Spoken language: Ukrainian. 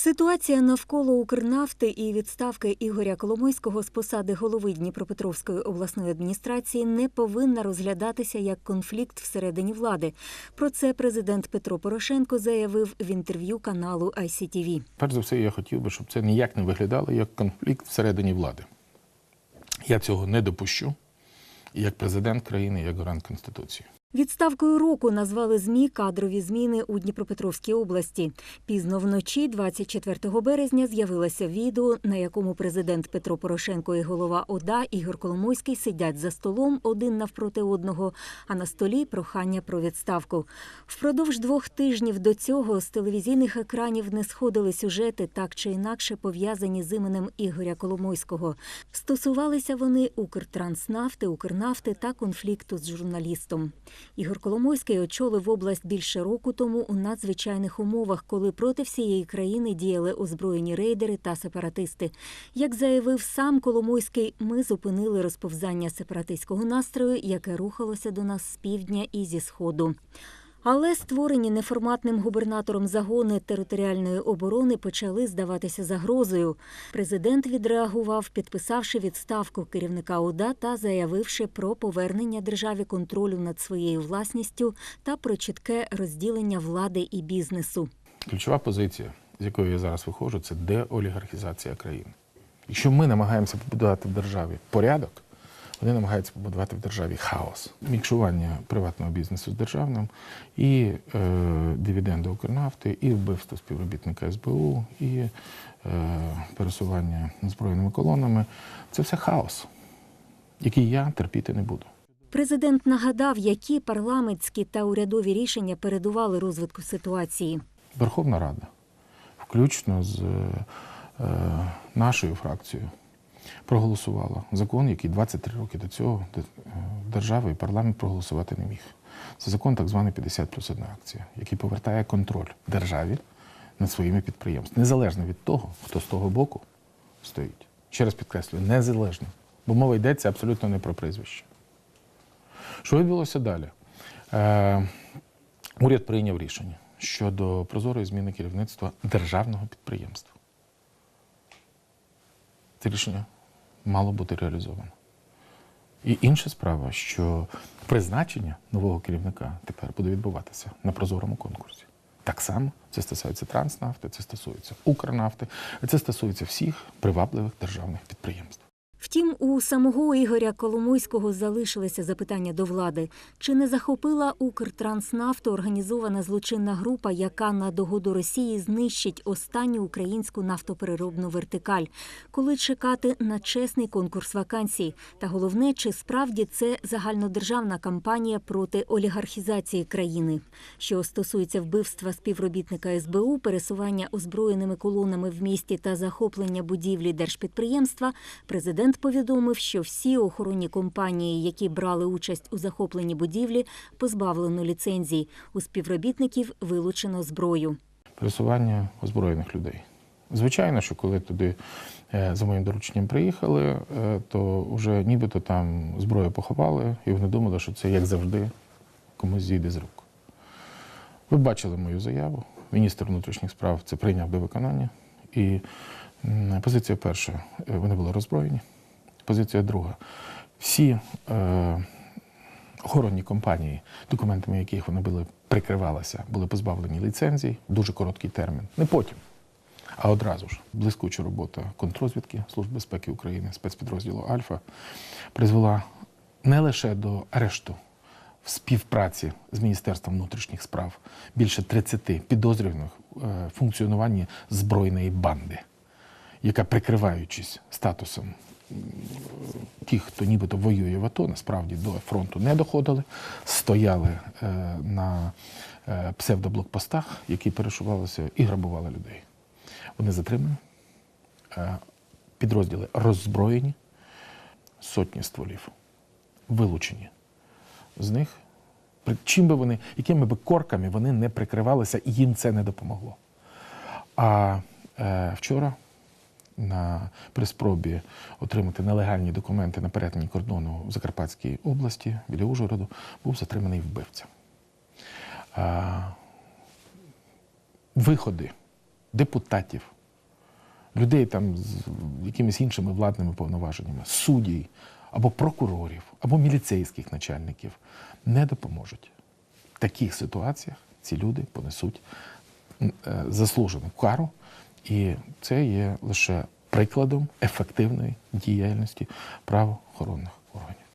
Ситуація навколо Укрнафти і відставки Ігоря Коломойського з посади голови Дніпропетровської обласної адміністрації не повинна розглядатися як конфлікт всередині влади. Про це президент Петро Порошенко заявив в інтерв'ю каналу ICTV. Перш за все, я хотів би, щоб це ніяк не виглядало як конфлікт всередині влади. Я цього не допущу. Як президент країни, як гарант Конституції. Відставкою року назвали ЗМІ кадрові зміни у Дніпропетровській області. Пізно вночі, 24 березня, з'явилося відео, на якому президент Петро Порошенко і голова ОДА Ігор Коломойський сидять за столом один навпроти одного, а на столі прохання про відставку. Впродовж двох тижнів до цього з телевізійних екранів не сходили сюжети, так чи інакше пов'язані з іменем Ігоря Коломойського. Стосувалися вони Укртранснафти, Укрнафти та конфлікту з журналістом. Ігор Коломойський очолив область більше року тому у надзвичайних умовах, коли проти всієї країни діяли озброєні рейдери та сепаратисти. Як заявив сам Коломойський, ми зупинили розповзання сепаратистського настрою, яке рухалося до нас з півдня і зі сходу. Але створені неформатним губернатором загони територіальної оборони почали здаватися загрозою. Президент відреагував, підписавши відставку керівника ОДА та заявивши про повернення державі контролю над своєю власністю та про чітке розділення влади і бізнесу. Ключова позиція, з якої я зараз виходжу, це деолігархізація країни. Якщо ми намагаємося побудувати в державі порядок, вони намагаються побудувати в державі хаос, мікшування приватного бізнесу з державним, і е, дивіденди Укрнафти, і вбивство співробітника СБУ, і е, пересування збройними колонами. Це все хаос, який я терпіти не буду. Президент нагадав, які парламентські та урядові рішення передували розвитку ситуації. Верховна Рада, включно з е, нашою фракцією, проголосувала закон, який 23 роки до цього е, держава і парламент проголосувати не міг. Це закон так званий 50 плюс 1 акція, який повертає контроль державі над своїми підприємствами, незалежно від того, хто з того боку стоїть. Ще раз підкреслюю, незалежно. Бо мова йдеться абсолютно не про прізвище. Що відбулося далі? Е, уряд прийняв рішення щодо прозорої зміни керівництва державного підприємства. Це рішення мало бути реалізовано. І інша справа, що призначення нового керівника тепер буде відбуватися на прозорому конкурсі. Так само це стосується Транснафти, це стосується Укрнафти, це стосується всіх привабливих державних підприємств. Втім, у самого Ігоря Коломойського залишилися запитання до влади: чи не захопила Укртранснафту організована злочинна група, яка на догоду Росії знищить останню українську нафтопереробну вертикаль? Коли чекати на чесний конкурс вакансій? Та головне, чи справді це загальнодержавна кампанія проти олігархізації країни? Що стосується вбивства співробітника СБУ, пересування озброєними колонами в місті та захоплення будівлі держпідприємства, президент повідомив, що всі охоронні компанії, які брали участь у захопленні будівлі, позбавлено ліцензій. У співробітників вилучено зброю. пересування озброєних людей. Звичайно, що коли туди е, за моїм дорученням приїхали, е, то вже нібито там зброю поховали, і вони думали, що це, як завжди, комусь зійде з рук. Ви бачили мою заяву. Міністр внутрішніх справ це прийняв до виконання. І позиція перша е, вони були роззброєні. Позиція друга. Всі е, охоронні компанії, документами яких вони були прикривалися, були позбавлені ліцензій, дуже короткий термін. Не потім, а одразу ж. Блискуча робота контррозвідки Служби безпеки України, спецпідрозділу Альфа призвела не лише до арешту в співпраці з Міністерством внутрішніх справ більше 30 підозрюваних е, функціонуванні збройної банди, яка, прикриваючись статусом ті, хто нібито воює в АТО, насправді до фронту не доходили, стояли е, на е, псевдоблокпостах, які перешувалися і грабували людей. Вони затримані, е, підрозділи роззброєні, сотні стволів, вилучені. З них, чим би вони, якими би корками вони не прикривалися, і їм це не допомогло. А е, вчора на при спробі отримати нелегальні документи на перетині кордону в Закарпатській області біля Ужгороду був затриманий вбивця. Виходи депутатів, людей там з якимись іншими владними повноваженнями, суддів або прокурорів, або міліцейських начальників не допоможуть. В таких ситуаціях ці люди понесуть е, заслужену кару, і це є лише прикладом ефективної діяльності правоохоронних органів.